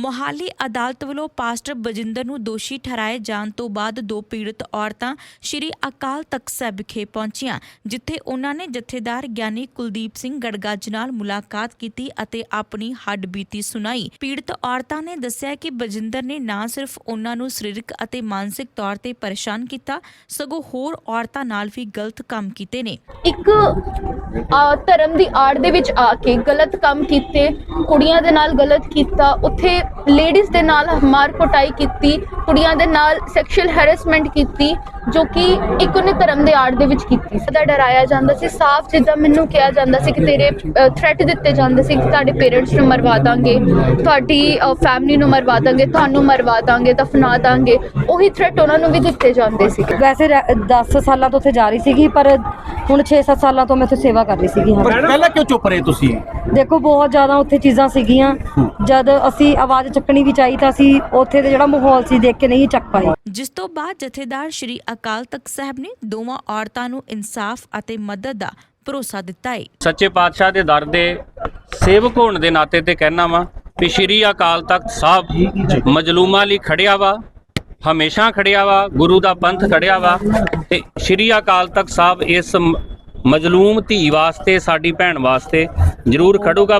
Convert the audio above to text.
ਮੋਹਾਲੀ ਅਦਾਲਤ ਵੱਲੋਂ ਪਾਸਟਰ ਬਜਿੰਦਰ ਨੂੰ ਦੋਸ਼ੀ ਠਹਿਰਾਏ ਜਾਣ ਤੋਂ ਬਾਅਦ ਦੋ ਪੀੜਤ ਔਰਤਾਂ ਸ਼੍ਰੀ ਅਕਾਲ ਤਖਤ ਸਾਹਿਬ ਵਿਖੇ ਪਹੁੰਚੀਆਂ, ਜਿੱਥੇ ਉਹਨਾਂ ਨੇ ਜਥੇਦਾਰ ਗਿਆਨੀ ਕੁਲਦੀਪ ਸਿੰਘ ਗੜਗੱਜ ਨਾਲ ਮੁਲਾਕਾਤ ਕੀਤੀ ਅਤੇ ਆਪਣੀ ਹੱਡਬੀਤੀ ਸੁਣਾਈ। ਪੀੜਤ ਔਰਤਾਂ ਨੇ ਦੱਸਿਆ ਕਿ ਬਜਿੰਦਰ ਨੇ ਨਾ ਸਿਰਫ ਉਹਨਾਂ ਨੂੰ ਸਰੀਰਕ ਅਤੇ ਮਾਨਸਿਕ ਤੌਰ ਤੇ ਪਰੇਸ਼ਾਨ ਕੀਤਾ, ਸਗੋਂ ਹੋਰ ਔਰਤਾਂ ਨਾਲ ਵੀ ਗਲਤ ਕੰਮ ਕੀਤੇ ਨੇ। ਇੱਕ ਧਰਮ ਦੀ ਆੜ ਦੇ ਵਿੱਚ ਆ ਕੇ ਗਲਤ ਕੰਮ ਕੀਤੇ, ਕੁੜੀਆਂ ਦੇ ਨਾਲ ਗਲਤ ਕੀਤਾ, ਉੱਥੇ ਲੇਡੀਜ਼ ਦੇ ਨਾਲ ਮਾਰ ਕੁਟਾਈ ਕੀਤੀ ਕੁੜੀਆਂ ਦੇ ਨਾਲ ਸੈਕਸ਼ੂਅਲ ਹੈਰੈਸਮੈਂਟ ਕੀਤੀ ਜੋ ਕਿ ਇੱਕ ਉਹਨੇ ਧਰਮ ਦੇ ਆੜ ਦੇ ਵਿੱਚ ਕੀਤੀ। ਸਦਾ ਡਰਾਇਆ ਜਾਂਦਾ ਸੀ ਸਾਫ਼ ਜਿੱਦਾਂ ਮੈਨੂੰ ਕਿਹਾ ਜਾਂਦਾ ਸੀ ਕਿ ਤੇਰੇ ਥ੍ਰੈਟ ਦਿੱਤੇ ਜਾਂਦੇ ਸੀ ਕਿ ਤੁਹਾਡੇ ਪੇਰੈਂਟਸ ਨੂੰ ਮਰਵਾ ਦਾਂਗੇ ਤੁਹਾਡੀ ਫੈਮਿਲੀ ਨੂੰ ਮਰਵਾ ਦਾਂਗੇ ਤੁਹਾਨੂੰ ਮਰਵਾ ਦਾਂਗੇ ਦਫਨਾ ਦਾਂਗੇ ਉਹੀ ਥ੍ਰੈਟ ਉਹਨਾਂ ਨੂੰ ਵੀ ਦਿੱਤੇ ਜਾਂਦੇ ਸੀ। ਵੈਸੇ 10 ਸਾਲਾਂ ਤੋਂ ਉੱਥੇ ਜਾ ਰਹੀ ਸੀਗੀ ਪਰ ਹੁਣ 6-7 ਸਾਲਾਂ ਤੋਂ ਮੈਂ ਉੱਥੇ ਸੇਵਾ ਕਰ ਰਹੀ ਸੀਗੀ ਹਾਂ। ਪਹਿਲਾਂ ਕਿਉਂ ਚੁੱਪ ਰਹੇ ਤੁਸੀਂ? ਦੇਖੋ ਬਹੁਤ ਜ਼ਿਆਦਾ ਉੱਥੇ ਚੀਜ਼ਾਂ ਸੀਗੀਆਂ। ਜਦ ਅਸੀਂ ਆਵਾਜ਼ ਚੱਕਣੀ ਵੀ ਚਾਹੀ ਤਾਂ ਅਸੀਂ ਉੱਥੇ ਦਾ ਜਿਹੜਾ ਮਾਹੌਲ ਸੀ ਦੇਖ ਕੇ ਨਹੀਂ ਚੱਕ ਪਾਏ। ਜਿਸ ਤੋਂ ਬਾਅਦ ਜਥੇਦਾਰ ਸ਼੍ਰੀ ਅਕਾਲ ਤਖਤ ਸਾਹਿਬ ਨੇ ਦੋਵਾਂ ਔਰਤਾਂ ਨੂੰ ਇਨਸਾਫ ਅਤੇ ਮਦਦ ਦਾ ਭਰੋਸਾ ਦਿੱਤਾ ਹੈ ਸੱਚੇ ਪਾਤਸ਼ਾਹ ਦੇ ਦਰ ਦੇ ਸੇਵਕ ਹੋਣ ਦੇ ਨਾਤੇ ਤੇ ਕਹਿਣਾ ਵਾ ਵੀ ਸ਼੍ਰੀ ਅਕਾਲ ਤਖਤ ਸਾਹਿਬ ਮਜਲੂਮਾਂ ਲਈ ਖੜਿਆ ਵਾ ਹਮੇਸ਼ਾ ਖੜਿਆ ਵਾ ਗੁਰੂ ਦਾ ਪੰਥ ਖੜਿਆ ਵਾ ਤੇ ਸ਼੍ਰੀ ਅਕਾਲ ਤਖਤ ਸਾਹਿਬ ਇਸ ਮਜਲੂਮ ਧੀ ਵਾਸਤੇ ਸਾਡੀ ਭੈਣ ਵਾਸਤੇ ਜ਼ਰੂਰ ਖੜੂਗਾ।